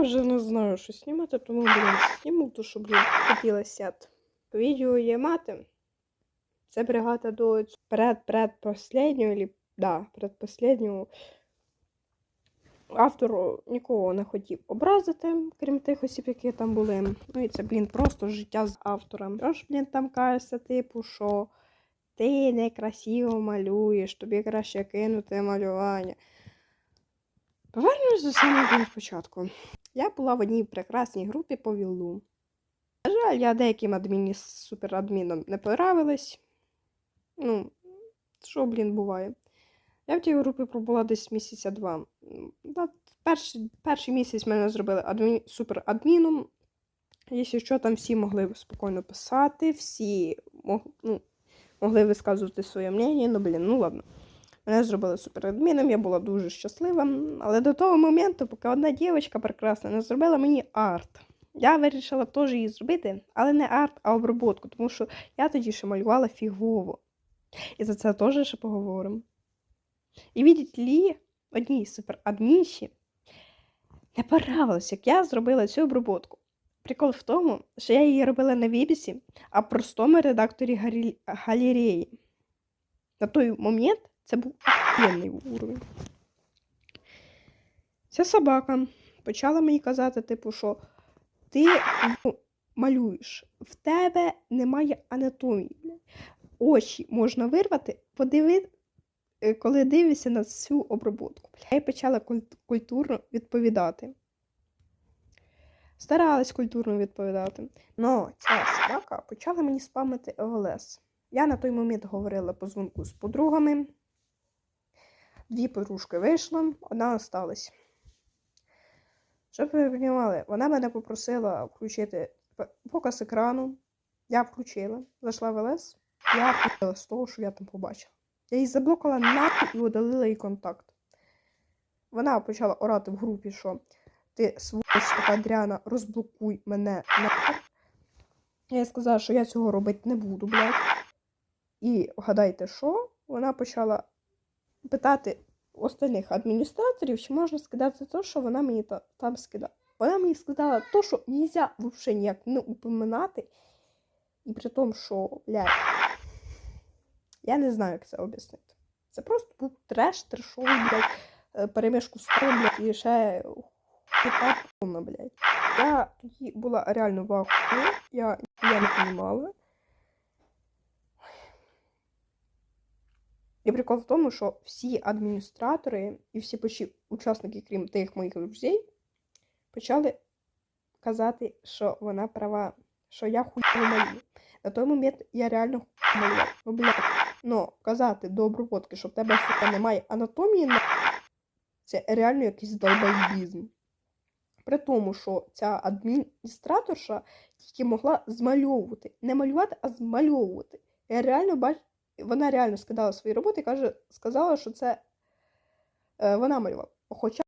Я вже не знаю, що знімати, тому, блін, зніму то, що, блін, хотілося. Відео є мати. Це бригада до перед предпоследнього, или, да, предпоследнього. Автор нікого не хотів образити, крім тих осіб, які там були. Ну і це, блін, просто життя з автором. Тож, блін, там кажеться, типу, що ти некрасиво малюєш, тобі краще кинути малювання. Повернемось до самого початку. Я була в одній прекрасній групі по віллу. На жаль, я деяким адміні суперадміном не понравилась. Ну, що, блін, буває. Я в тій групі пробула десь місяця два. Перший, перший місяць мене зробили адмі... суперадміном. Якщо що, там всі могли спокійно писати, всі мог... ну, могли висказувати своє мнення. Ну, блін, ну ладно. Мене зробили суперадміном, я була дуже щаслива. Але до того моменту, поки одна дівчинка прекрасна не зробила мені арт. Я вирішила теж її зробити, але не арт, а оброботку, тому що я тоді ще малювала фігово. І за це теж ще поговоримо. І видіть лі, одній суперадмінші не понравилось, як я зробила цю оброботку. Прикол в тому, що я її робила на Вібісі, а простому редакторі галереї. На той момент це був охуєнний уровень. Ця собака почала мені казати, типу, що ти ну, малюєш, в тебе немає анатомії. Очі можна вирвати, подиви, е, коли дивишся на цю оброботку. Я почала культурно відповідати. Старалась культурно відповідати. Но ця собака почала мені спамити ОЛС. Я на той момент говорила по дзвонку з подругами. Дві подружки вийшло, одна осталась. Щоб ви розуміли, вона мене попросила включити показ екрану. Я включила, зайшла в ЛС, я включила з того, що я там побачила. Я її заблокала нахуй і удалила їй контакт. Вона почала орати в групі, що ти така дряна, розблокуй мене нахуй. Я їй сказала, що я цього робити не буду, блядь. І вгадайте, що? Вона почала питати остальних адміністраторів, чи можна скидати те, що вона мені там скидала. Вона мені сказала те, що нельзя взагалі ніяк не упоминати. І при тому, що, блядь, я не знаю, як це об'яснити. Це просто був треш, трешовий, блядь, е, перемішку з блядь, і ще хуйта повна, блядь. Я тоді була реально в я, я не розуміла. І прикол в тому, що всі адміністратори і всі почти учасники, крім тих моїх друзів, почали казати, що вона права, що я хуйово малюю. На той момент я реально хуйово. Ну, блядь, ну, казати до оброботки, що в тебе сука немає анатомії, на... це реально якийсь долбоїбізм. При тому, що ця адміністраторша тільки могла змальовувати. Не малювати, а змальовувати. Я реально бач... Вона реально скидала свої роботи і каже, сказала, що це е, вона малювала. Хоча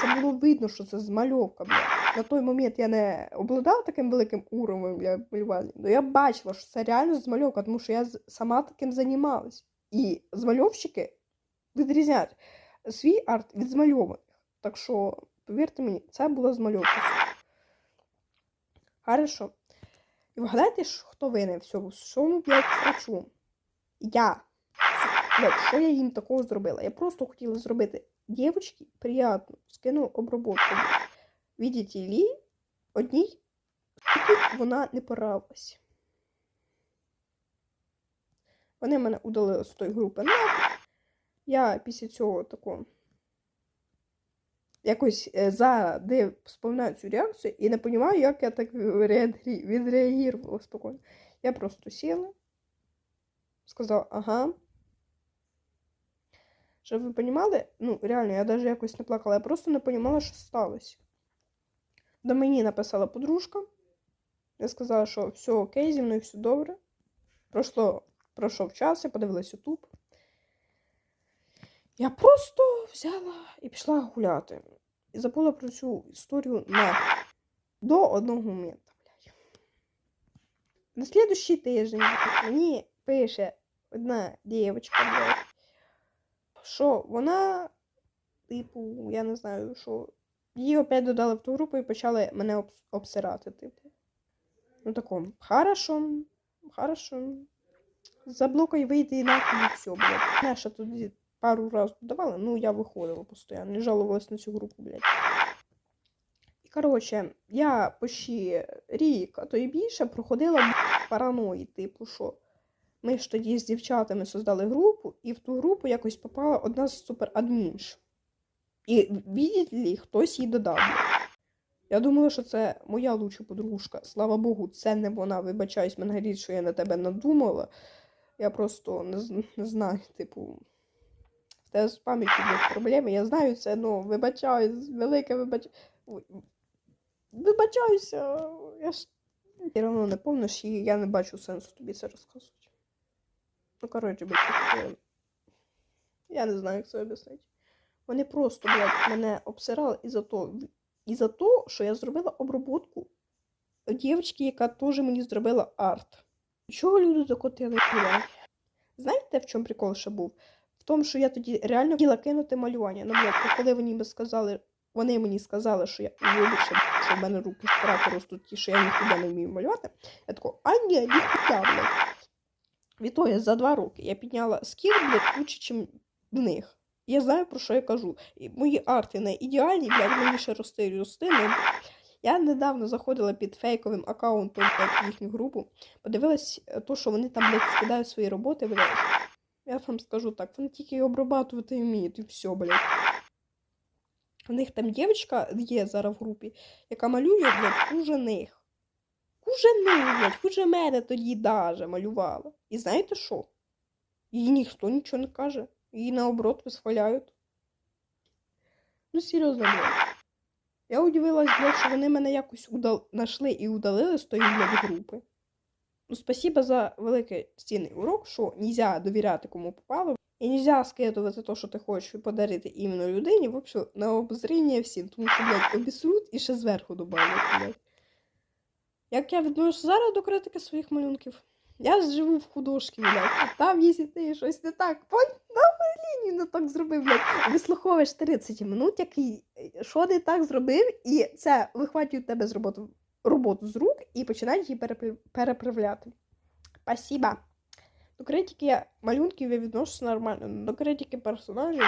це було видно, що це змальовка, бля. На той момент я не обладала таким великим уровнем для малювання. але я бачила, що це реально змальовка, тому що я сама таким займалась. І змальовщики відрізняють свій арт від змальованих. Так що, повірте мені, це була змальовка. Хорошо. І вгадайте, хто винен в цьому? Що, блядь, хочу? Я. Блядь, що я їм такого зробила? Я просто хотіла зробити дівчинці приємно, скину оброботку. Видите ли, одній вона не поравилась. Вони мене удалили з тої групи. нахуй. Я після цього такого якось е, задив, споминаю цю реакцію і не розумію, як я так відреагувала спокійно. Я просто сіла, сказала, ага. Щоб ви розуміли, ну, реально, я навіть якось не плакала, я просто не розуміла, що сталося. До мені написала подружка. Я сказала, що все окей, зі мною все добре. Пройшло, пройшов час, я подивилась YouTube. Я просто взяла і пішла гуляти. І забула про цю історію на до одного моменту. На слідущий тиждень мені пише одна дівчинка, що вона, типу, я не знаю, що її опять додали в ту групу і почали мене обс- обсирати, типу. Ну такому, хорошо, хорошо. Заблокай, вийти і нахуй і все, блядь. Мене ще тоді пару разів додавали, ну я виходила постійно, не жалувалась на цю групу, блядь. І коротше, я почти рік, а то і більше проходила параної, типу, що ми ж тоді з дівчатами создали групу, і в ту групу якось попала одна з суперадмінш. І ли, хтось їй додав. Я думала, що це моя лучша подружка. Слава Богу, це не вона. Вибачаюсь, мене гріть, що я на тебе надумала. Я просто не, не знаю, типу. В тебе з пам'яттю є проблеми. Я знаю це, ну, вибачаюсь, велике вибач... Вибачаюся, я ж все одно не помниш, і я не бачу сенсу тобі це розказувати. Ну, коротше, блядь, я не знаю, як це об'яснити. Вони просто, блядь, мене обсирали із-за того, із-за того, що я зробила обробку дівчинки, яка теж мені зробила арт. Чого люди докотили, блядь? Знаєте, в чому прикол ще був? В тому, що я тоді реально хотіла кинути малювання. Ну, блядь, коли мені сказали, вони мені сказали, що я вибачте, що в мене руки втрати ростуть ті, що я ніхуя не вмію малювати. Я тако, а ні, ніхуя, блядь. Відтоді за два роки я підняла скіл, блядь, лучше, ніж в них. Я знаю, про що я кажу. І мої арти не ідеальні, блядь, мені ще рости і рости. Ну, я недавно заходила під фейковим аккаунтом в їхню групу, подивилась е, то, що вони там, блядь, скидають свої роботи, блядь. Я вам скажу так, вони тільки обрабатувати вміють, і все, блядь. У них там дівчинка є зараз в групі, яка малює, блядь, хуже них. Хуже блядь, хуже мене тоді даже малювала. І знаєте що? Їй ніхто нічого не каже. Її наоборот висхваляють. Ну, серйозно, блядь. Я удивилась, блядь, що вони мене якось удал... знайшли і удалили з тої, блядь, групи. Ну, спасибо за великий цінний урок, що нельзя довіряти кому попало. І нельзя скидувати те, що ти хочеш подарити іменно людині, в общем, на обозріння всім, тому що, блядь, обісруть і ще зверху добавлять, блядь. Як я відношусь зараз до критики своїх малюнків? Я живу в художці, блядь. Там, якщо ти щось не так, нахуй лінію не так зробив, блядь. Вислуховуєш 30 минут, який е, що не так зробив, і це вихватюють тебе з роботи, роботу з рук і починають її переправляти. Спасибо. До критики малюнків я відношуся нормально. До критики персонажів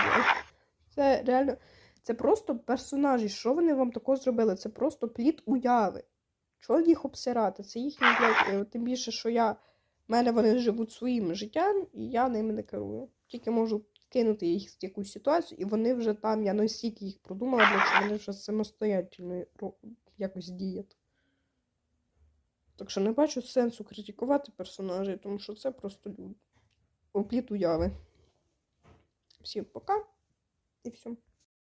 це реально. Це просто персонажі. Що вони вам такого зробили? Це просто плід уяви. Чого їх обсирати? Це їхні, блядь, е, тим більше, що я. В мене вони живуть своїм життям, і я ними не керую. Тільки можу кинути їх в якусь ситуацію, і вони вже там, я настільки їх продумала, що вони вже самостоятельно якось діють. Так що не бачу сенсу критикувати персонажей, тому що це просто люди. Опліт уяви. Всім пока і всім.